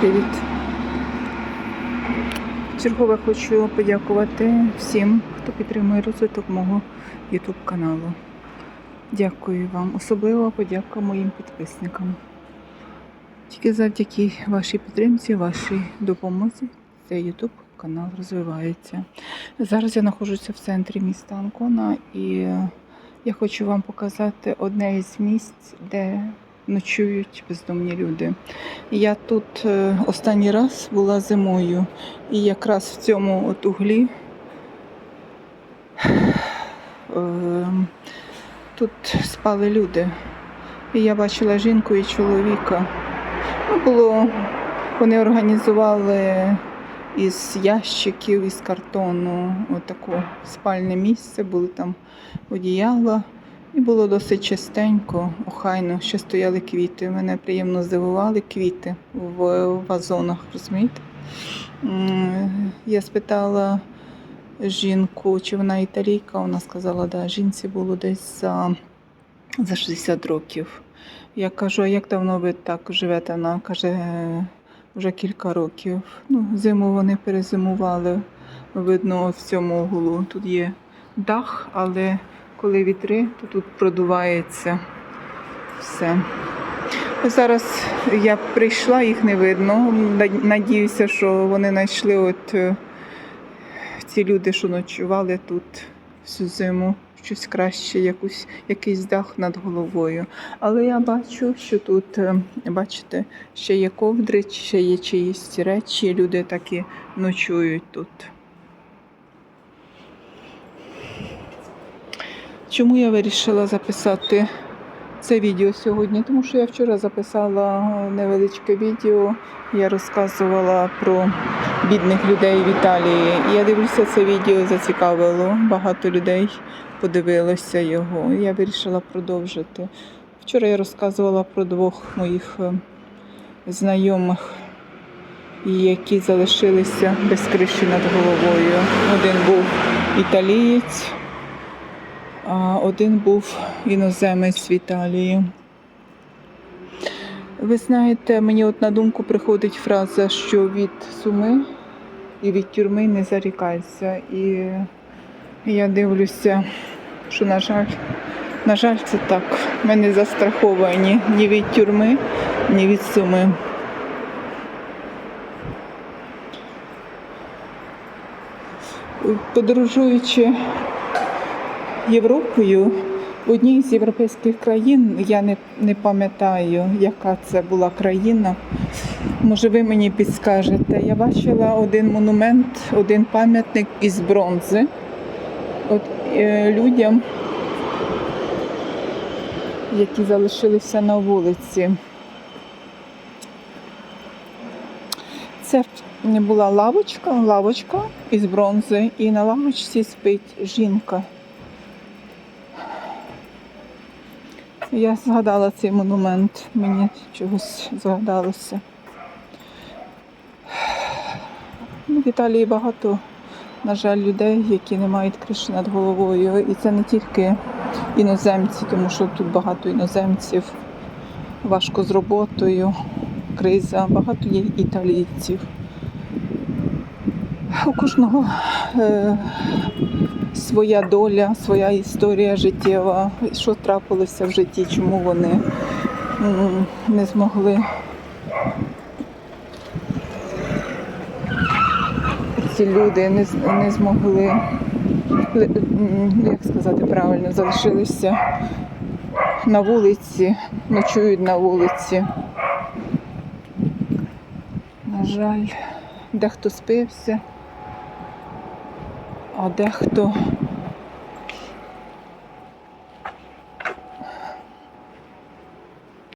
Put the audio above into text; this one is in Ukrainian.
Привіт! Чергове хочу подякувати всім, хто підтримує розвиток мого YouTube каналу. Дякую вам. Особливо подяка моїм підписникам. Тільки завдяки вашій підтримці, вашій допомозі цей YouTube канал розвивається. Зараз я знаходжуся в центрі міста Анкона і я хочу вам показати одне із місць, де ночують бездомні люди. Я тут е, останній раз була зимою, і якраз в цьому от углі е, тут спали люди. І я бачила жінку і чоловіка. Ну, було, вони організували із ящиків, із картону, отаке спальне місце, були там одіяла. І було досить чистенько, охайно, ще стояли квіти. Мене приємно здивували квіти в вазонах, розумієте? Я спитала жінку, чи вона італійка, вона сказала, да, жінці було десь за, за 60 років. Я кажу, а як давно ви так живете? Вона каже, «Е, вже кілька років. Ну, зиму вони перезимували. Видно, в цьому углу тут є дах, але коли вітри, то тут продувається все. Зараз я прийшла, їх не видно. Надіюся, що вони знайшли от е, ці люди, що ночували тут всю зиму, щось краще, якусь, якийсь дах над головою. Але я бачу, що тут, е, бачите, ще є ковдри, ще є чиїсь речі, люди так і ночують тут. Чому я вирішила записати це відео сьогодні? Тому що я вчора записала невеличке відео. Я розказувала про бідних людей в Італії. Я дивлюся, це відео зацікавило. Багато людей подивилося його. Я вирішила продовжити. Вчора я розказувала про двох моїх е, знайомих, які залишилися без криші над головою. Один був італієць а один був іноземець в Італії. Ви знаєте, мені от на думку приходить фраза, що від суми і від тюрми не зарікайся. І я дивлюся, що, на жаль, на жаль, це так. Ми не застраховані ні від тюрми, ні від суми. Подорожуючи Європою. В одній з європейських країн я не, не пам'ятаю, яка це була країна. Може, ви мені підскажете. Я бачила один монумент, один пам'ятник із бронзи. От е, людям, які залишилися на вулиці. Це була лавочка, лавочка із бронзи, і на лавочці спить жінка. Я згадала цей монумент, мені чогось згадалося. В Італії багато, на жаль, людей, які не мають криші над головою. І це не тільки іноземці, тому що тут багато іноземців, важко з роботою, криза, багато є італійців. У кожного е, своя доля, своя історія життєва, що трапилося в житті, чому вони не змогли ці люди не, не змогли, як сказати правильно, залишилися на вулиці, ночують на вулиці. На жаль, дехто спився, а дехто